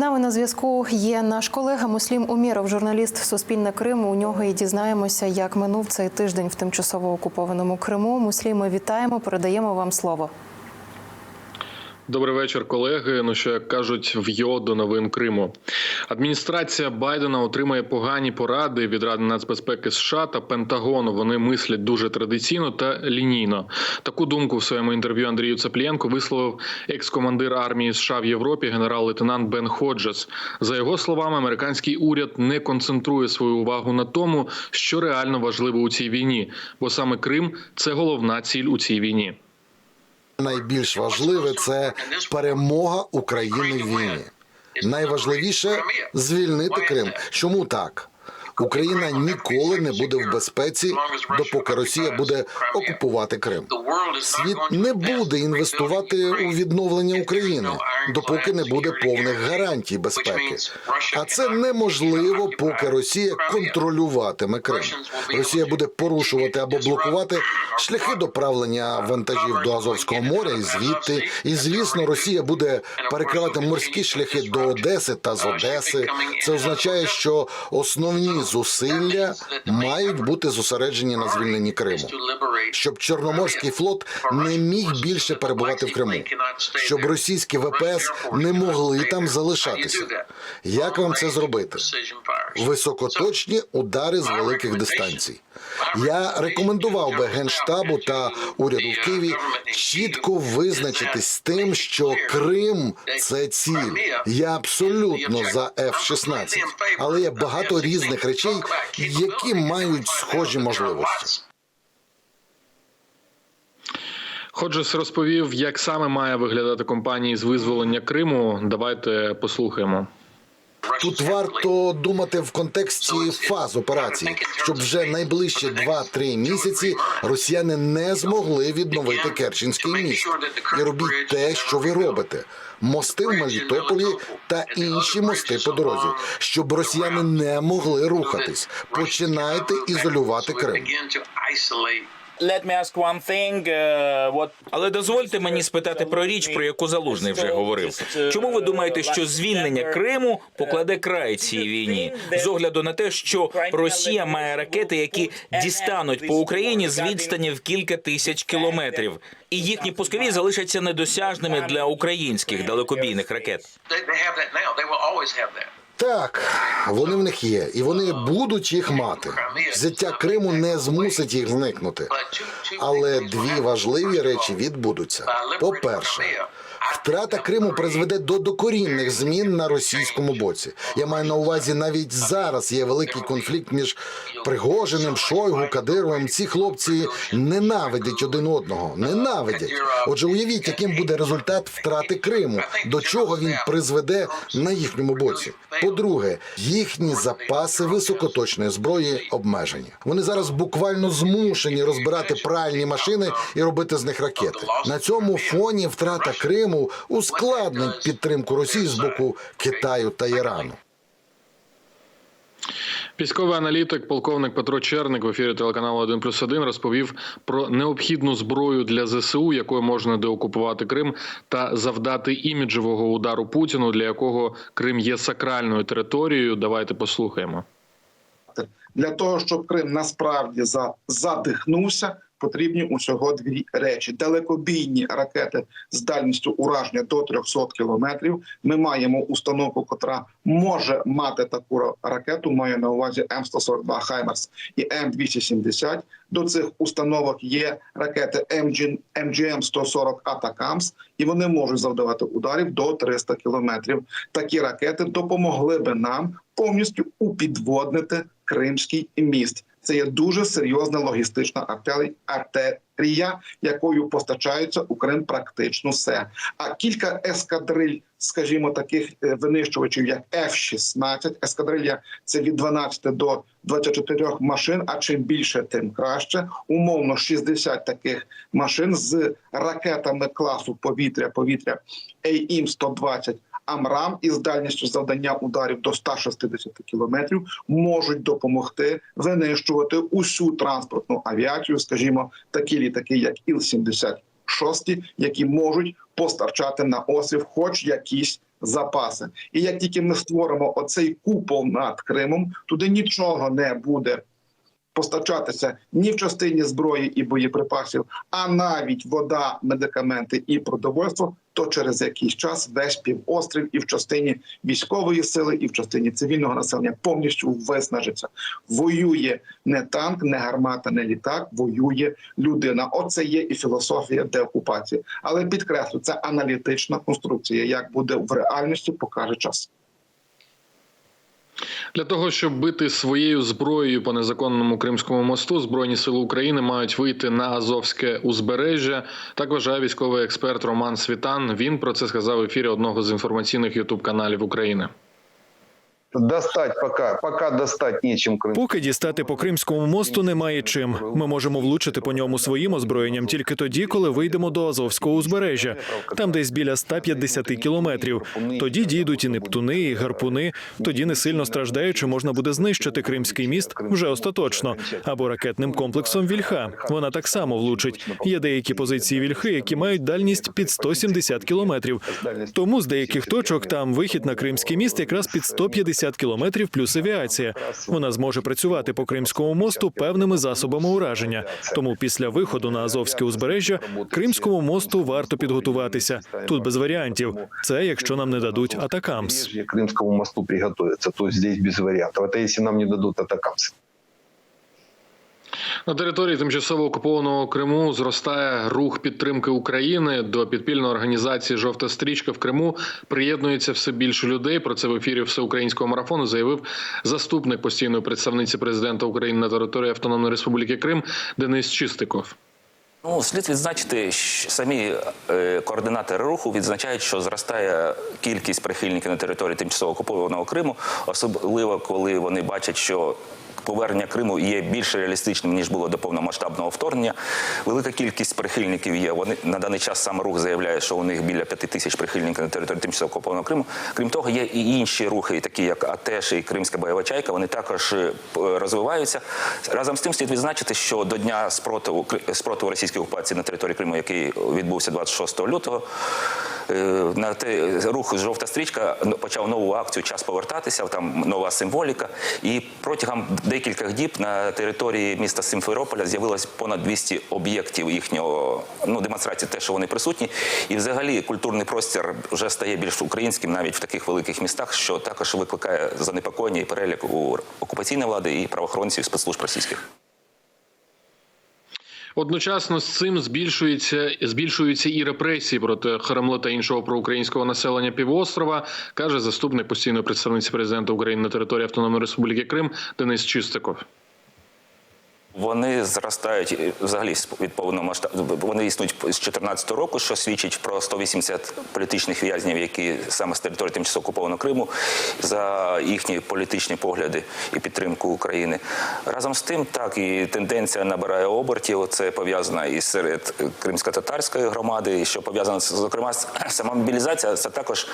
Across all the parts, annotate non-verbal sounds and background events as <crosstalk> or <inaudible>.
нами на зв'язку є наш колега Муслім Уміров, журналіст Суспільне Криму. У нього і дізнаємося, як минув цей тиждень в тимчасово окупованому Криму. Муслім, ми вітаємо, передаємо вам слово. Добрий вечір, колеги. Ну що як кажуть, в йо до новин Криму. Адміністрація Байдена отримає погані поради від Ради нацбезпеки США та Пентагону. Вони мислять дуже традиційно та лінійно. Таку думку в своєму інтерв'ю Андрію Цеплієнко висловив екс-командир армії США в Європі, генерал-лейтенант Бен Ходжес. За його словами, американський уряд не концентрує свою увагу на тому, що реально важливо у цій війні, бо саме Крим це головна ціль у цій війні. Найбільш важливе це перемога України в війні. Найважливіше звільнити Крим. Чому так? Україна ніколи не буде в безпеці, допоки Росія буде окупувати Крим. Світ не буде інвестувати у відновлення України, допоки не буде повних гарантій безпеки. А це неможливо, поки Росія контролюватиме Крим. Росія буде порушувати або блокувати шляхи доправлення вантажів до Азовського моря і звідти. І звісно, Росія буде перекривати морські шляхи до Одеси та з Одеси. Це означає, що основні зусилля мають бути зосереджені на звільненні Криму. Щоб Чорноморський флот не міг більше перебувати в Криму, щоб російські ВПС не могли там залишатися. Як вам це зробити? Високоточні удари з великих дистанцій. Я рекомендував би генштабу та уряду в Києві чітко визначитись з тим, що Крим це ціль. Я абсолютно за F-16, але є багато різних речей, які мають схожі можливості. Ходжес розповів, як саме має виглядати компанії з визволення Криму. Давайте послухаємо. Тут варто думати в контексті фаз операції, щоб вже найближчі 2-3 місяці росіяни не змогли відновити Керченський міст. І робіть те, що ви робите. Мости в Мелітополі та інші мости по дорозі, щоб росіяни не могли рухатись. Починайте ізолювати Крим. Let me ask one thing. uh, what... Але дозвольте мені спитати про річ, про яку залужний вже говорив. Чому ви думаєте, що звільнення Криму покладе край цій війні з огляду на те, що Росія має ракети, які дістануть по Україні з відстані в кілька тисяч кілометрів, і їхні пускові залишаться недосяжними для українських далекобійних ракет? Так, вони в них є, і вони будуть їх мати. Взяття Криму не змусить їх зникнути. Але дві важливі речі відбудуться. По-перше, втрата Криму призведе до докорінних змін на російському боці. Я маю на увазі, навіть зараз є великий конфлікт між Пригожиним, Шойгу, Кадировим. Ці хлопці ненавидять один одного. Ненавидять. Отже, уявіть, яким буде результат втрати Криму, до чого він призведе на їхньому боці. По-друге, їхні запаси високоточної зброї обмежені. Вони зараз буквально змушені розбирати пральні машини і робити з них ракети. На цьому фоні втрата Криму ускладнить підтримку Росії з боку Китаю та Ірану. Військовий аналітик, полковник Петро Черник в ефірі телеканалу 1 плюс 1 розповів про необхідну зброю для ЗСУ, якою можна деокупувати Крим та завдати іміджевого удару Путіну, для якого Крим є сакральною територією. Давайте послухаємо. Для того щоб Крим насправді задихнувся, потрібні усього дві речі: далекобійні ракети з дальністю ураження до 300 кілометрів. Ми маємо установку, котра може мати таку ракету. Маю на увазі М142 Хаймерс і М270. До цих установок є ракети МГМ 140 Атакамс, і вони можуть завдавати ударів до 300 кілометрів. Такі ракети допомогли би нам повністю упідводнити Кримський міст. Це є дуже серйозна логістична артерія, якою постачається у Крим практично все. А кілька ескадриль, скажімо, таких е, винищувачів, як F-16, ескадрилья це від 12 до 24 машин. А чим більше, тим краще. Умовно 60 таких машин з ракетами класу повітря-повітря AIM-120 Амрам із дальністю завдання ударів до 160 кілометрів можуть допомогти винищувати усю транспортну авіацію, скажімо, такі літаки, як Іл-76, які можуть постачати на острів хоч якісь запаси. І як тільки ми створимо оцей купол над Кримом, туди нічого не буде постачатися ні в частині зброї і боєприпасів, а навіть вода, медикаменти і продовольство, то через якийсь час весь півострів і в частині військової сили, і в частині цивільного населення повністю виснажиться. Воює не танк, не гармата, не літак, воює людина. Оце є і філософія деокупації. Але підкреслю, це аналітична конструкція. Як буде в реальності, покаже час. Для того щоб бити своєю зброєю по незаконному кримському мосту, збройні сили України мають вийти на Азовське узбережжя. Так вважає військовий експерт Роман Світан. Він про це сказав в ефірі одного з інформаційних ютуб каналів України. Достать пока, пока достать нечем Крым. Поки дістати по Кримському мосту немає чим. Ми можемо влучити по ньому своїм озброєнням тільки тоді, коли вийдемо до Азовського узбережжя, там десь біля 150 кілометрів. Тоді дійдуть і нептуни, і гарпуни. Тоді не сильно страждаючи, можна буде знищити Кримський міст вже остаточно або ракетним комплексом Вільха. Вона так само влучить. Є деякі позиції Вільхи, які мають дальність під 170 кілометрів. Тому з деяких точок там вихід на Кримський міст якраз під 150 кілометрів плюс авіація. Вона зможе працювати по Кримському мосту певними засобами ураження. Тому після виходу на Азовське узбережжя Кримському мосту варто підготуватися. Тут без варіантів. Це якщо нам не дадуть атакамс. Побережье к Крымскому мосту приготовиться. То есть здесь без вариантов. Это если нам не дадут атакамсы. На території тимчасово окупованого Криму зростає рух підтримки України до підпільної організації Жовта стрічка в Криму. Приєднується все більше людей. Про це в ефірі всеукраїнського марафону заявив заступник постійної представниці президента України на території Автономної Республіки Крим Денис Чистиков. Ну, слід відзначити, що самі е, координатори руху відзначають, що зростає кількість прихильників на території тимчасово окупованого Криму, особливо коли вони бачать, що повернення Криму є більш реалістичним ніж було до повномасштабного вторгнення. Велика кількість прихильників є. Вони на даний час саме рух заявляє, що у них біля п'яти тисяч прихильників на території тимчасово окупованого Криму. Крім того, є і інші рухи, такі як АТЕШ і Кримська бойова чайка. Вони також е, розвиваються. Разом з тим слід відзначити, що до дня спротиву спротиву російської окупації на території Криму, який відбувся 26 лютого. Е, На те рух жовта стрічка ну, почав нову акцію Час повертатися. Там нова символіка. І протягом декількох діб на території міста Симферополя з'явилось понад 200 об'єктів їхнього ну демонстрації, те, що вони присутні, і взагалі культурний простір вже стає більш українським навіть в таких великих містах, що також викликає занепокоєння і перелік у окупаційної влади і правоохоронців спецслужб російських. Одночасно з цим збільшується збільшуються і репресії проти Хремла та іншого проукраїнського населення півострова, каже заступник постійної представниці президента України на території Автономної Республіки Крим Денис Чистиков. Вони зростають взагалі від повного масштабу. Вони існують з 2014 року, що свідчить про 180 політичних в'язнів, які саме з території тимчасово окупованого Криму за їхні політичні погляди і підтримку України. Разом з тим, так і тенденція набирає обертів. Це пов'язано і серед кримсько-татарської громади, що пов'язано зокрема <clears throat> сама мобілізація. Це також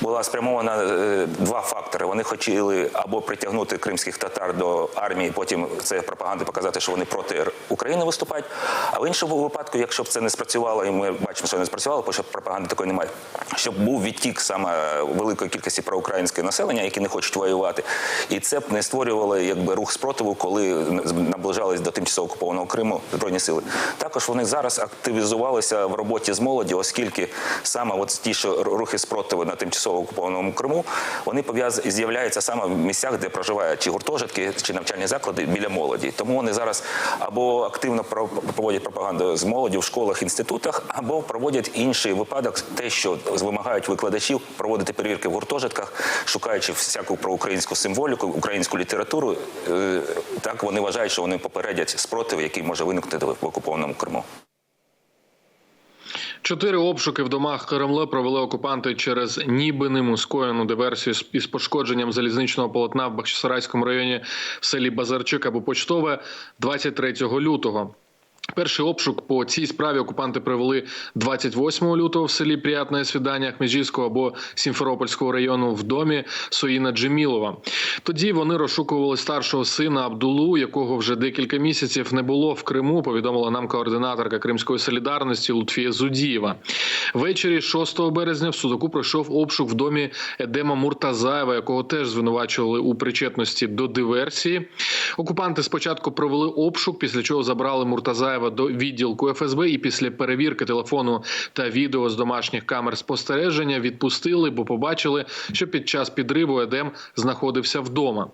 була спрямована е, два фактори. Вони хотіли або притягнути кримських татар до армії, потім це пропаганда показати, що вони проти України виступають. А в іншому випадку, якщо б це не спрацювало, і ми бачимо, що не спрацювало, бо що пропаганди такої немає, щоб був відтік саме великої кількості проукраїнського населення, які не хочуть воювати, і це б не створювало якби рух спротиву, коли наближались до тимчасово окупованого Криму збройні сили. Також вони зараз активізувалися в роботі з молоді, оскільки саме от ті, що рухи спротиву на тимчасово окупованому Криму, вони з'являються саме в місцях, де проживають чи гуртожитки, чи навчальні заклади біля молоді. Тому вони зараз або активно про- проводять пропаганду з молоді в школах, інститутах, або проводять інший випадок, те, що вимагають викладачів проводити перевірки в гуртожитках, шукаючи всяку проукраїнську символіку, українську літературу. Е, Так вони вважають, що вони попередять спротив, який може виникнути в окупованому Криму. Чотири обшуки в домах Кремле провели окупанти через ніби ним скоєну диверсію із пошкодженням залізничного полотна в Бахчисарайському районі в селі Базарчик або Почтове 23 лютого. Перший обшук по цій справі окупанти провели 28 лютого в селі Приятне Свідання Хмежівського або Сімферопольського району в домі Соїна Джемілова. Тоді вони розшукували старшого сина Абдулу, якого вже декілька місяців не було в Криму. Повідомила нам координаторка Кримської солідарності Лутфія Зудієва. Ввечері 6 березня в Судаку пройшов обшук в домі Едема Муртазаєва, якого теж звинувачували у причетності до диверсії. Окупанти спочатку провели обшук, після чого забрали Муртазаєва до відділку ФСБ і після перевірки телефону та відео з домашніх камер спостереження відпустили, бо побачили, що під час підриву Едем знаходився вдома.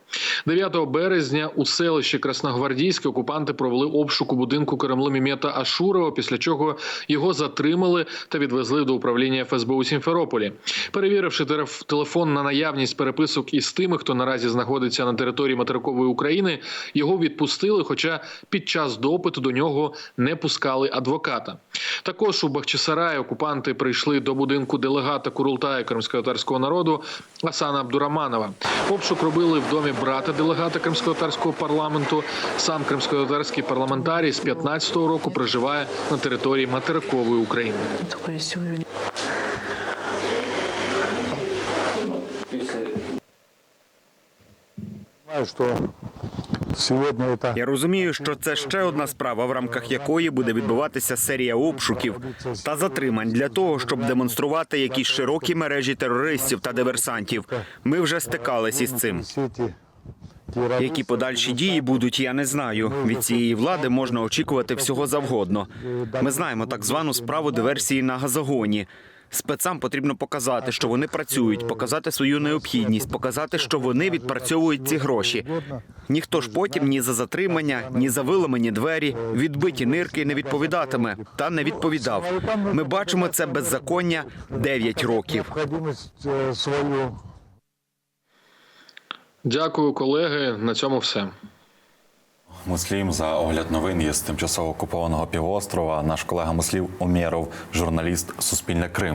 9 березня у селищі Красногвардійське окупанти провели обшук у будинку Кремлу Мімета Ашурова, після чого його затримали та відвезли до управління ФСБ у Сімферополі. Перевіривши телефон на наявність переписок із тими, хто наразі знаходиться на території материкової України, його відпустили, хоча під час допиту до нього не пускали адвоката. Також у Бахчисараї окупанти прийшли до будинку делегата Курултаю кримськотарського народу Асана Абдураманова. Обшук робили в домі брата делегата кримськотарського парламенту. Сам кримськотарський парламентарій з 15-го року проживає на території материкової України. Я розумію, що це ще одна справа, в рамках якої буде відбуватися серія обшуків та затримань для того, щоб демонструвати якісь широкі мережі терористів та диверсантів. Ми вже стикалися із цим. Які подальші дії будуть, я не знаю. Від цієї влади можна очікувати всього завгодно. Ми знаємо так звану справу диверсії на газогоні. Спецам потрібно показати, що вони працюють, показати свою необхідність, показати, що вони відпрацьовують ці гроші. Ніхто ж потім ні за затримання, ні за виламані двері, відбиті нирки не відповідатиме та не відповідав. Ми бачимо це беззаконня 9 років. Дякую, колеги. На цьому все. Муслім за огляд новин із тимчасово окупованого півострова. Наш колега Муслів Умєров, журналіст Суспільне Крим.